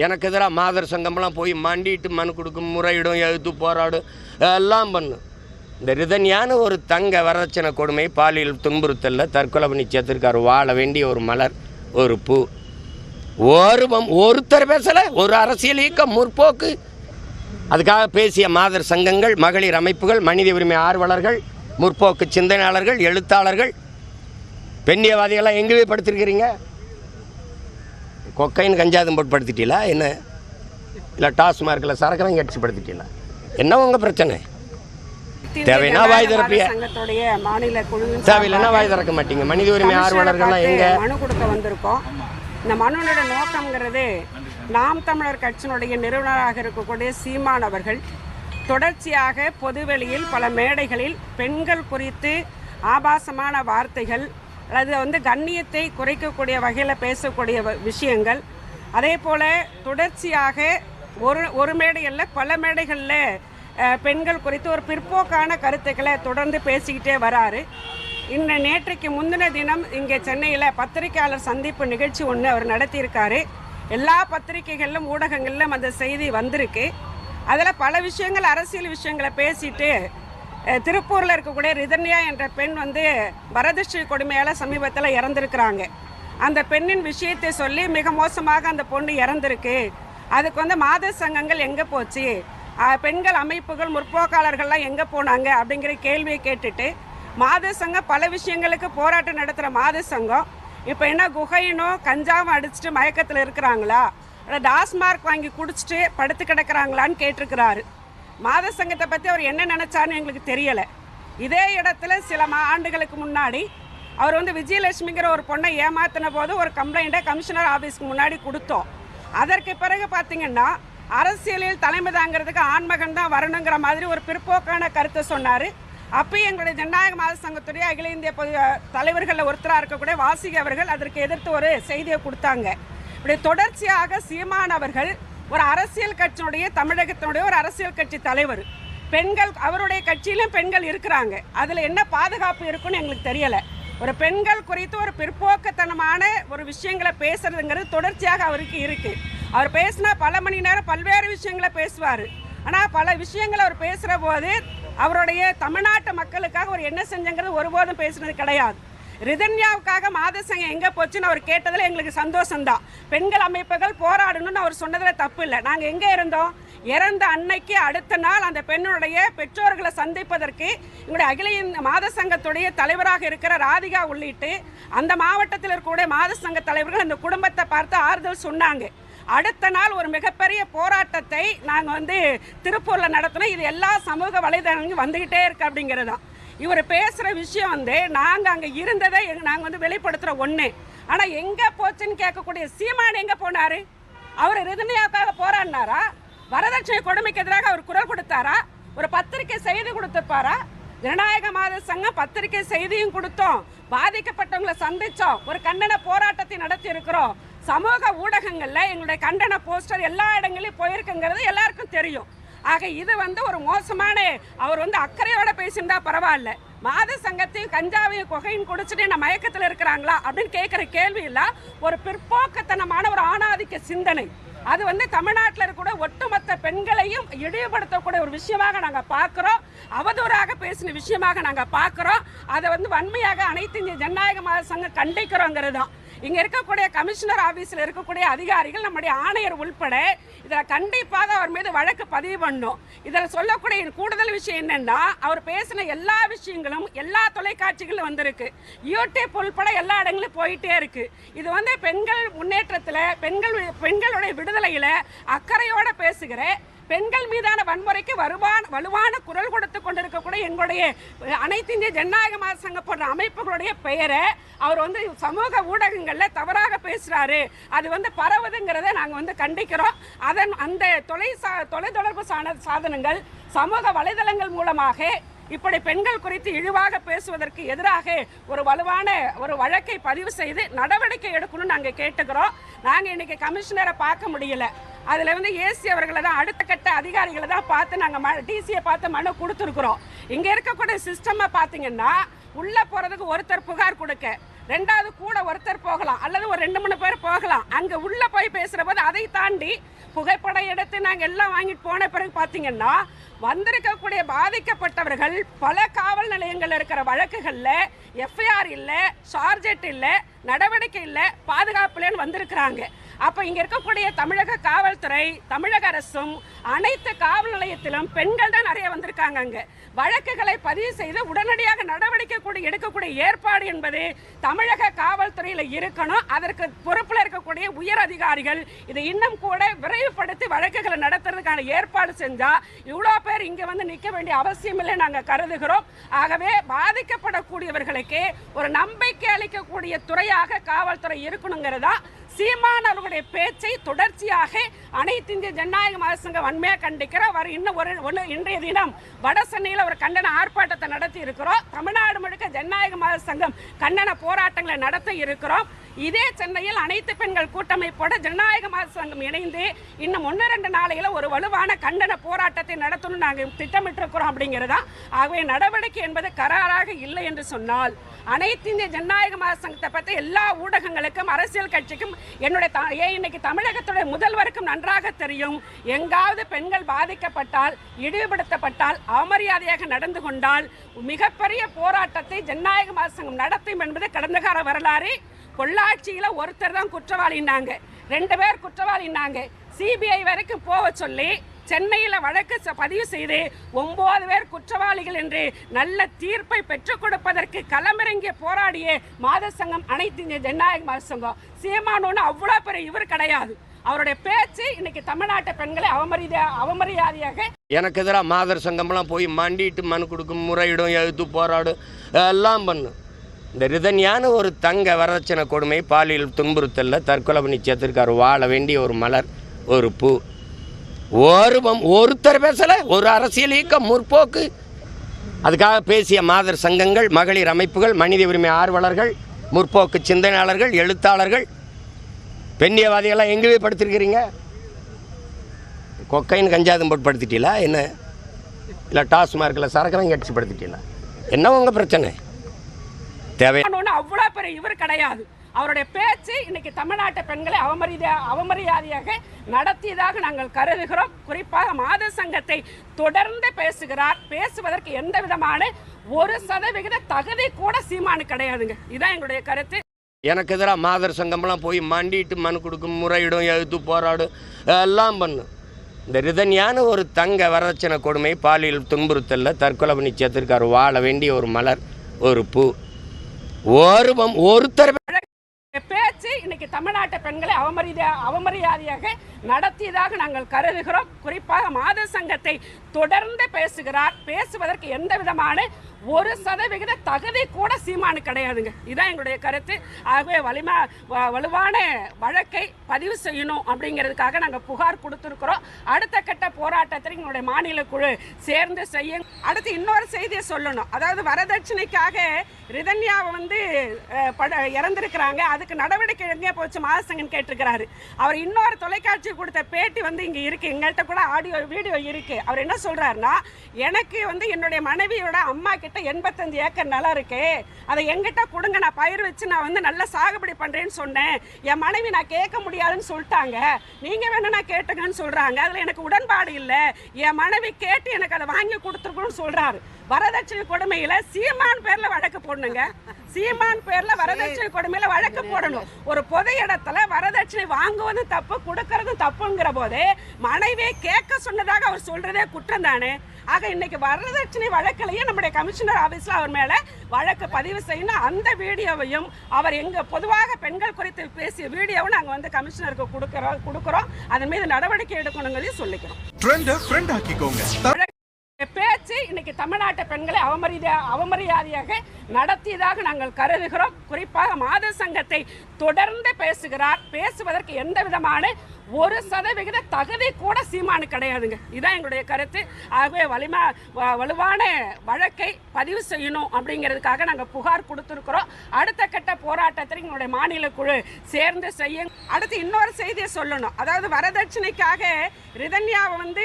எனக்கு எதிராக மாதர் சங்கம்லாம் போய் மண்டிட்டு மனு கொடுக்கும் முறையிடும் எழுத்து போராடும் எல்லாம் பண்ணும் இந்த ரிதன்யான ஒரு தங்க வரதட்சணை கொடுமை பாலியல் துன்புறுத்தலில் தற்கொலை பண்ணி சேர்த்துருக்காரு வாழ வேண்டிய ஒரு மலர் ஒரு பூ. ஒரு ஒருத்தர் பேசலை ஒரு அரசியல் இயக்கம் முற்போக்கு. அதுக்காக பேசிய மாதர் சங்கங்கள் மகளிர் அமைப்புகள் மனித உரிமை ஆர்வலர்கள் முற்போக்கு சிந்தனையாளர்கள் எழுத்தாளர்கள் பெண்ணியவாதிகளாக எங்கே படுத்திருக்கிறீங்க? கொக்கைன் கஞ்சாதம் போட்டு படுத்திட்டீங்களா என்ன? இல்லை டாஸ்மார்க்கில் சரக்கு வாங்கி அடிச்சு படுத்திட்டீங்களா? என்ன உங்கள் பிரச்சனை? தேவைன்னா வாய் திறப்பிய. தேவையில்லைன்னா வாய் திறக்க மாட்டீங்க. மனித உரிமை ஆர்வலர்கள்லாம் எங்கே? மனு கொடுக்க வந்திருக்கோம். இந்த மனுவோட நோக்கம்ங்கிறது நாம் தமிழர் கட்சியினுடைய நிறுவனராக இருக்கக்கூடிய சீமான் அவர்கள் தொடர்ச்சியாக பொதுவெளியில் பல மேடைகளில் பெண்கள் குறித்து ஆபாசமான வார்த்தைகள் அல்லது வந்து கண்ணியத்தை குறைக்கக்கூடிய வகையில் பேசக்கூடிய வ- விஷயங்கள். அதே போல் தொடர்ச்சியாக ஒரு ஒரு மேடையில் பல மேடைகளில் பெண்கள் குறித்து ஒரு பிற்போக்கான கருத்துக்களை தொடர்ந்து பேசிக்கிட்டே வராரு. இன்ன நேற்றைக்கு முந்தின தினம் இங்கே சென்னையில் பத்திரிகையாளர் சந்திப்பு நிகழ்ச்சி ஒன்று அவர் நடத்தியிருக்காரு. எல்லா பத்திரிகைகளிலும் ஊடகங்களிலும் அந்த செய்தி வந்திருக்கு. அதில் பல விஷயங்கள் அரசியல் விஷயங்களை பேசிட்டு திருப்பூரில் இருக்கக்கூடிய ரிதன்யா என்ற பெண் வந்து வரதட்சணை கொடுமையால் சமீபத்தில் இறந்துருக்குறாங்க. அந்த பெண்ணின் விஷயத்தை சொல்லி மிக மோசமாக அந்த பொண்ணு இறந்துருக்கு. அதுக்கு வந்து மாத சங்கங்கள் எங்கே போச்சு? பெண்கள் அமைப்புகள் முற்போக்காளர்கள்லாம் எங்கே போனாங்க? அப்படிங்கிற கேள்வியை கேட்டுட்டு மாத சங்கம் பல விஷயங்களுக்கு போராட்டம் நடத்துகிற மாத சங்கம் இப்போ என்ன குகையினோ கஞ்சாவும் அடிச்சுட்டு மயக்கத்தில் இருக்கிறாங்களா? டாஸ்மார்க் வாங்கி குடிச்சிட்டு படுத்து கிடக்குறாங்களான்னு கேட்டிருக்கிறாரு. மாத சங்கத்தை பற்றி அவர் என்ன நினச்சான்னு எங்களுக்கு தெரியலை. இதே இடத்துல சில மா ஆண்டுகளுக்கு முன்னாடி அவர் வந்து விஜயலட்சுமிங்கிற ஒரு பொண்ணை ஏமாத்தின போது ஒரு கம்ப்ளைண்ட்டை கமிஷனர் ஆஃபீஸ்க்கு முன்னாடி கொடுத்தோம். அதற்கு பிறகு பார்த்திங்கன்னா அரசியலில் தலைமை தாங்கிறதுக்கு ஆண்மகன் தான் வரணுங்கிற மாதிரி ஒரு பிற்போக்கான கருத்தை சொன்னார். அப்பயும் எங்களுடைய ஜனநாயக மாத சங்கத்துடைய அகில இந்திய பொது தலைவர்களில் ஒருத்தராக இருக்கக்கூடிய வாசிக அவர்கள் அதற்கு எதிர்த்து ஒரு செய்தியை கொடுத்தாங்க. இப்படி தொடர்ச்சியாக சீமான் அவர்கள் ஒரு அரசியல் கட்சியினுடைய தமிழகத்தினுடைய ஒரு அரசியல் கட்சி தலைவர். பெண்கள் அவருடைய கட்சியிலும் பெண்கள் இருக்கிறாங்க. அதில் என்ன பாதுகாப்பு இருக்குன்னு எங்களுக்கு தெரியலை. ஒரு பெண்கள் குறித்து ஒரு பிற்போக்குத்தனமான ஒரு விஷயங்களை பேசுறதுங்கிறது தொடர்ச்சியாக அவருக்கு இருக்குது அவர் பேசினா பல மணி நேரம் பல்வேறு விஷயங்களை பேசுவார். ஆனால் பல விஷயங்களை அவர் பேசுகிற போது அவருடைய தமிழ்நாட்டு மக்களுக்காக அவர் என்ன செஞ்சங்கிறது ஒருபோதும் பேசுனது கிடையாது. ரிதன்யாவுக்காக மாதசங்கம் எங்கே போச்சுன்னு அவர் கேட்டதில் எங்களுக்கு சந்தோஷம்தான். பெண்கள் அமைப்புகள் போராடணும்னு அவர் சொன்னதில் தப்பு இல்லை. நாங்கள் எங்கே இருந்தோம்? இறந்த அன்னைக்கு அடுத்த நாள் அந்த பெண்ணுடைய பெற்றோர்களை சந்திப்பதற்கு எங்களுடைய அகில இந்த மாத சங்கத்துடைய தலைவராக இருக்கிற ராதிகா உள்ளிட்டு அந்த மாவட்டத்தில் இருக்கக்கூடிய மாத சங்க தலைவர்கள் அந்த குடும்பத்தை பார்த்து ஆறுதல் சொன்னாங்க. அடுத்த நாள் ஒரு மிகப்பெரிய போராட்டத்தை நாங்கள் வந்து திருப்பூரில் நடத்தினோம். இது எல்லா சமூக வலைதளங்களும் வந்துக்கிட்டே இருக்கு அப்படிங்கிறது தான் இவர் பேசுகிற விஷயம் வந்து நாங்கள் அங்கே இருந்ததை நாங்கள் வந்து வெளிப்படுத்துகிற ஒன்று ஆனால் எங்கே போச்சுன்னு கேட்கக்கூடிய சீமான் எங்கே போனார்? அவர் ரிதுமையாக்காக போராடினாரா? வரதட்சணை கொடுமைக்கு எதிராக அவர் குரல் கொடுத்தாரா? ஒரு பத்திரிக்கை செய்தி கொடுத்துருப்பாரா? ஜனநாயக மாத சங்கம் பத்திரிக்கை செய்தியும் கொடுத்தோம். பாதிக்கப்பட்டவங்களை சந்தித்தோம் ஒரு கண்டன போராட்டத்தை நடத்தி இருக்கிறோம் சமூக ஊடகங்களில் எங்களுடைய கண்டன போஸ்டர் எல்லா இடங்களையும் போயிருக்குங்கிறது எல்லாருக்கும் தெரியும். ஆக இது வந்து ஒரு மோசமான அவர் வந்து அக்கறையோட பேசியிருந்தா பரவாயில்ல. மாத சங்கத்தையும் கஞ்சாவையும் கொகையும் குடிச்சிட்டு என்ன மயக்கத்தில் இருக்கிறாங்களா அப்படின்னு கேட்குற கேள்வி ஒரு பிற்போக்கத்தனமான ஒரு ஆணாதிக்க சிந்தனை. அது வந்து தமிழ்நாட்டில் இருக்கக்கூட ஒட்டுமொத்த பெண்களையும் இழிவுபடுத்தக்கூடிய ஒரு விஷயமாக நாங்கள் பார்க்குறோம் அவதூறாக பேசின விஷயமாக நாங்கள் பார்க்குறோம் அதை வந்து வன்மையாக அனைத்து இந்திய ஜனநாயக மாத சங்கம் கண்டிக்கிறோங்கிறது தான். இங்கே இருக்கக்கூடிய கமிஷனர் ஆஃபீஸில் இருக்கக்கூடிய அதிகாரிகள் நம்முடைய ஆணையர் உள்பட இதில் கண்டிப்பாக அவர் மீது வழக்கு பதிவு பண்ணும். இதில் சொல்லக்கூடிய கூடுதல் விஷயம் என்னன்னா அவர் பேசின எல்லா விஷயங்களும் எல்லா தொலைக்காட்சிகளும் வந்திருக்கு. யூடியூப் உள்பட எல்லா இடங்களும் போயிட்டே இருக்கு. இது வந்து பெண்கள் முன்னேற்றத்தில் பெண்கள் பெண்களுடைய விடுதலையில் அக்கறையோட பேசுகிற பெண்கள் மீதான வன்முறைக்கு வருவான் வலுவான குரல் கொடுத்து எங்களுடைய அனைத்து இந்திய ஜனநாயக மாத சங்க போன்ற அமைப்புகளுடைய பெயரை அவர் வந்து சமூக ஊடகங்களில் தவறாக பேசுகிறாரு அது வந்து பரவுதுங்கிறத நாங்கள் வந்து கண்டிக்கிறோம். அதன் அந்த தொலை சா தொலைத்தொடர்பு சாண சாதனங்கள் சமூக வலைதளங்கள் மூலமாக இப்படி பெண்கள் குறித்து இழிவாக பேசுவதற்கு எதிராக ஒரு வலுவான ஒரு வழக்கை பதிவு செய்து நடவடிக்கை எடுக்கணும்னு நாங்கள் கேட்டுக்கிறோம். நாங்கள் இன்னைக்கு கமிஷனரை பார்க்க முடியல. அதில் வந்து ஏசி அவர்களை தான் அடுத்த கட்ட அதிகாரிகளை தான் பார்த்து நாங்கள் ம டிசியை பார்த்து மனு கொடுத்துருக்குறோம். இங்கே இருக்கக்கூடிய சிஸ்டமை பார்த்தீங்கன்னா உள்ளே போகிறதுக்கு ஒருத்தர் புகார் கொடுக்க ரெண்டாவது கூட ஒருத்தர் போகலாம் அல்லது ஒரு ரெண்டு மூணு பேர் போகலாம். அங்கே உள்ளே போய் பேசுகிற போது அதை தாண்டி புகைப்படம் எடுத்து நாங்கள் எல்லாம் வாங்கிட்டு போன பிறகு பார்த்தீங்கன்னா வந்திருக்கக்கூடிய பாதிக்கப்பட்டவர்கள் பல காவல் நிலையங்கள் இருக்கிற வழக்குகளில் எஃப்ஐஆர் இல்லை சார்ஜெட் இல்லை நடவடிக்கை இல்லை பாதுகாப்புலன்னு வந்திருக்கிறாங்க. அப்போ இங்கே இருக்கக்கூடிய தமிழக காவல்துறை தமிழக அரசும் அனைத்து காவல் நிலையத்திலும் பெண்கள் தான் நிறைய வந்திருக்காங்க அங்கே. வழக்குகளை பதிவு செய்து உடனடியாக நடவடிக்கை கூட எடுக்கக்கூடிய ஏற்பாடு என்பது தமிழக காவல்துறையில் இருக்கணும். அதற்கு பொறுப்பில் இருக்கக்கூடிய உயர் அதிகாரிகள் இதை இன்னும் கூட விரைவுபடுத்தி வழக்குகளை நடத்துறதுக்கான ஏற்பாடு செஞ்சால் இவ்வளோ பேர் இங்கே வந்து நிற்க வேண்டிய அவசியம் இல்லை கருதுகிறோம். ஆகவே பாதிக்கப்படக்கூடியவர்களுக்கு ஒரு நம்பிக்கை அளிக்கக்கூடிய துறையாக காவல்துறை இருக்கணுங்கிறதா சீமான் அவர்களுடைய பேச்சை தொடர்ச்சியாக அனைத்து இந்திய ஜனநாயக மதசங்கம் வன்மையாக கண்டிக்கிறோம் அவர் இன்னும் ஒரு ஒன்று இன்றைய தினம் வட சென்னையில் ஒரு கண்டன ஆர்ப்பாட்டத்தை நடத்தி இருக்கிறோம். தமிழ்நாடு முழுக்க ஜனநாயக மத சங்கம் கண்டன போராட்டங்களை நடத்த இருக்கிறோம். இதே சென்னையில் அனைத்து பெண்கள் கூட்டமைப்போட ஜனநாயக மத சங்கம் இணைந்து இன்னும் ஒன்று ரெண்டு நாளையில் ஒரு வலுவான கண்டன போராட்டத்தை நடத்தணும்னு நாங்கள் திட்டமிட்டிருக்கிறோம் அப்படிங்கிறதா. ஆகவே நடவடிக்கை என்பது கராராக இல்லை என்று சொன்னால் அனைத்து இந்திய ஜனநாயக மாத சங்கத்தை பற்றி எல்லா ஊடகங்களுக்கும் அரசியல் கட்சிக்கும் என்னுடைய ஏன் இன்னைக்கு தமிழகத்துடைய முதல்வருக்கும் நன்றாக தெரியும். எங்காவது பெண்கள் பாதிக்கப்பட்டால் இழிவுபடுத்தப்பட்டால் அவமரியாதையாக நடந்து கொண்டால் மிகப்பெரிய போராட்டத்தை ஜனநாயக மாத சங்கம் நடத்தும் என்பது கடந்த கால வரலாறு பொள்ளாட்சியில் ஒருத்தர் தான் குற்றவாளின்னாங்க. ரெண்டு பேர் குற்றவாளின்னாங்க. சிபிஐ வரைக்கும் போக சொல்லி சென்னையில் வழக்கு ச- பதிவு செய்து ஒன்பது பேர் குற்றவாளிகள் என்று நல்ல தீர்ப்பை பெற்றுக் கொடுப்பதற்கு களமிறங்கிய போராடிய மாத சங்கம் அனைத்து இந்திய ஜனநாயக மாத சங்கம் சீமானோன்னு அவ்வளோ பெரிய இவர் கிடையாது. அவருடைய பேச்சு இன்னைக்கு தமிழ்நாட்டு பெண்களை அவமரியா அவமரியாதையாக எனக்கு எதிராக மாதர் சங்கம்லாம் போய் மண்டிட்டு மனு கொடுக்கும் முறையிடும் எழுத்து போராடும் எல்லாம் பண்ணும் இந்த ரிதன்யான ஒரு தங்க வரதட்சணை கொடுமை பாலியல் துன்புறுத்தலில் தற்கொலை பண்ணி சேர்த்துருக்காரு வாழ வேண்டிய ஒரு மலர் ஒரு பூ. ஒரு ஒருத்தர் பேசலை ஒரு அரசியல் இயக்கம் முற்போக்கு. அதுக்காக பேசிய மாதர் சங்கங்கள் மகளிர் அமைப்புகள் மனித உரிமை ஆர்வலர்கள் முற்போக்கு சிந்தனையாளர்கள் எழுத்தாளர்கள். பெண்ணியவாதிகளாக எங்கே போய் படுத்திருக்கிறீங்க? கொக்கைன் கஞ்சாதம் போட்டு படுத்திட்டீங்களா? என்ன? இல்லை டாஸ்மார்க்கில் சரக்கெல்லாம் கட்சி படுத்திட்டீங்களா? என்ன உங்கள் பிரச்சனை? பேப்பரை இவர் கிடையாது. அவருடைய பேச்சு இன்னைக்கு தமிழ்நாட்டு பெண்களை அவமரியாதை அவமரியாதையாக நடத்தியதாக நாங்கள் கருதுகிறோம். குறிப்பாக மாத சங்கத்தை தொடர்ந்து பேசுகிறார். பேசுவதற்கு எந்த விதமான ஒரு சதவிகித தகுதி கூட சீமானு கிடையாதுங்க. இதான் எங்களுடைய கருத்து. எனக்கு எதிராக மாதர் சங்கம்லாம் போய் மண்டிட்டு மனு கொடுக்கும் முறையிடும் எழுத்து போராடும் எல்லாம் பண்ணும் இந்த ரிதன்யான ஒரு தங்க வரதட்சணை கொடுமை பாலியல் துன்புறுத்தலில் தற்கொலை பண்ணி சேர்த்துருக்காரு வாழ வேண்டிய ஒரு மலர் ஒரு பூ. ஒரு வம்- ஒருத்தர் வச்சு இன்னைக்கு தமிழ்நாட்டு பெண்களை அவமரியா அவமரியாதையாக நடத்தியதாக நாங்கள் கருதுகிறோம். குறிப்பாக மாத சங்கத்தை தொடர்ந்து பேசுகிறார். பேசுவதற்கு எந்த விதமான ஒரு சதவிகித தகுதி கூட சீமானு கிடையாதுங்க. இதான் எங்களுடைய கருத்து. ஆகவே வலிமா வ- வலுவான வழக்கை பதிவு செய்யணும் அப்படிங்கிறதுக்காக நாங்கள் புகார் கொடுத்துருக்குறோம். அடுத்த கட்ட போராட்டத்தில் எங்களுடைய மாநில குழு சேர்ந்து செய்ய அடுத்து இன்னொரு செய்தியை சொல்லணும். அதாவது வரதட்சணைக்காக ரிதன்யாவை வந்து பட இறந்திருக்கிறாங்க. அதுக்கு நடவடிக்கை எங்கே போச்சு மாதசங்கன் கேட்டிருக்கிறாரு. அவர் இன்னொரு தொலைக்காட்சி கொடுத்த பேட்டி வந்து இங்கே இருக்கு. எங்கள்கிட்ட கூட ஆடியோ வீடியோ இருக்கு. அவர் என்ன சொல்றாருன்னா எனக்கு வந்து என்னுடைய மனைவியோட அம்மா கிட்ட எண்பத்தஞ்சு ஏக்கர் நிலம் இருக்கு. அதை எங்கிட்ட கொடுங்க. நான் பயிர் வச்சு நான் வந்து நல்ல சாகுபடி பண்றேன்னு சொன்னேன். என் மனைவி நான் கேட்க முடியாதுன்னு சொல்லிட்டாங்க. நீங்க வேணும்னா கேட்டுங்கன்னு சொல்றாங்க. அதுல எனக்கு உடன்பாடு இல்லை. என் மனைவி கேட்டு எனக்கு அதை வாங்கி கொடுத்துருக்கணும்னு சொல்றாரு. வரதட்சணை கொடுமையில சீமான் பேர்ல வழக்கு போடணுங்க. சீமான் பேர்ல வரதட்சணை கொடுமையில வழக்கு போடணும். ஒரு பொது இடத்துல வரதட்சணை வாங்குவதும் தப்பு கொடுக்கறதும் தப்புங்கிற போது மனைவியை கேட்க சொன்னதாக அவர் சொல்றதே குற்றம் தானே ஆக இன்னைக்கு வரதட்சணை வழக்கிலேயே நம்முடைய கமிஷனர் ஆபீஸ்ல அவர் மேல வழக்கு பதிவு செய்யணும். அந்த வீடியோவையும் அவர் எங்க பொதுவாக பெண்கள் குறித்து பேசிய வீடியோவும் நாங்க வந்து கமிஷனருக்கு கொடுக்கறோம் கொடுக்குறோம். அதன் மீது நடவடிக்கை எடுக்கணுங்கிறதையும் சொல்லிக்கிறோம். இன்றைக்கு தமிழ்நாட்டு பெண்களை அவமரியா அவமரியாதையாக நடத்தியதாக நாங்கள் கருதுகிறோம். குறிப்பாக மாத சங்கத்தை தொடர்ந்து பேசுகிறார். பேசுவதற்கு எந்த விதமான ஒரு சதவிகித தகுதி கூட சீமானு கிடையாதுங்க. இதான் எங்களுடைய கருத்து. ஆகவே வலிமா வலுவான வழக்கை பதிவு செய்யணும் அப்படிங்கிறதுக்காக நாங்கள் புகார் கொடுத்துருக்குறோம். அடுத்த கட்ட போராட்டத்தில் எங்களுடைய மாநில குழு சேர்ந்து செய்ய அடுத்து இன்னொரு செய்தியை சொல்லணும். அதாவது வரதட்சணைக்காக ரிதன்யாவை வந்து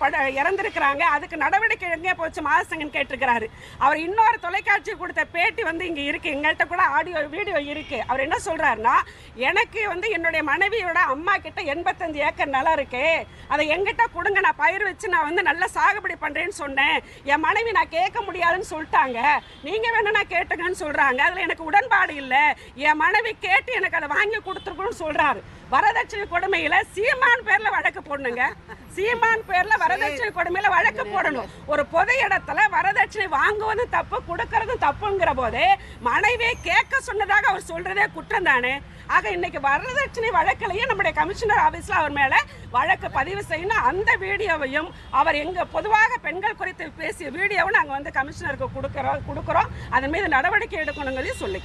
பட இறந்துருக்கிறாங்க. அதுக்கு நடவடிக்கை எங்கே போச்சு மாதசங்கன் கேட்டிருக்கிறாரு. அவர் இன்னொரு தொலைக்காட்சி கொடுத்த பேட்டி வந்து இங்கே இருக்குது எங்கள்கிட்ட கூட ஆடியோ வீடியோ இருக்குது அவர் என்ன சொல்கிறாருன்னா எனக்கு வந்து என்னுடைய மனைவியோட அம்மா கிட்ட எண்பத்தஞ்சு ஏக்கர் நிலம் இருக்கு. அதை எங்கிட்ட கொடுங்க நான் பயிர் வச்சு நான் வந்து நல்லா சாகுபடி பண்றேன்னு சொன்னேன். என் மனைவி நான் கேட்க முடியாதுன்னு சொல்லிட்டாங்க. நீங்கள் நீங்க நான் கேட்டுங்கன்னு சொல்றாங்க. அதில் எனக்கு உடன்பாடு இல்லை. என் மனைவி கேட்டு எனக்கு அதை வாங்கி கொடுத்துருக்கணும்னு சொல்றாரு. வரதட்சணை கொடுமையில் சீமான் பேரில் வழக்கு போடணுங்க. சீமான் பேர்ல வரதட்சணை கொடுமையில் வழக்கு போடணும். ஒரு பொது இடத்துல வரதட்சணை வாங்குவதும் தப்பு கொடுக்கறதும் தப்புங்கிற போது மனைவியை கேட்க சொன்னதாக அவர் சொல்றதே குற்றம் தானே ஆக இன்னைக்கு வரதட்சணை வழக்கிலேயே நம்முடைய கமிஷனர் ஆஃபீஸில் அவர் மேலே வழக்கு பதிவு செய்யணும். அந்த வீடியோவையும் அவர் எங்கள் பொதுவாக பெண்கள் குறித்து பேசிய வீடியோவும் நாங்கள் வந்து கமிஷனருக்கு கொடுக்குறோம் கொடுக்குறோம். அதன் மீது நடவடிக்கை எடுக்கணுங்கிறதையும் சொல்லிக்கிறோம்.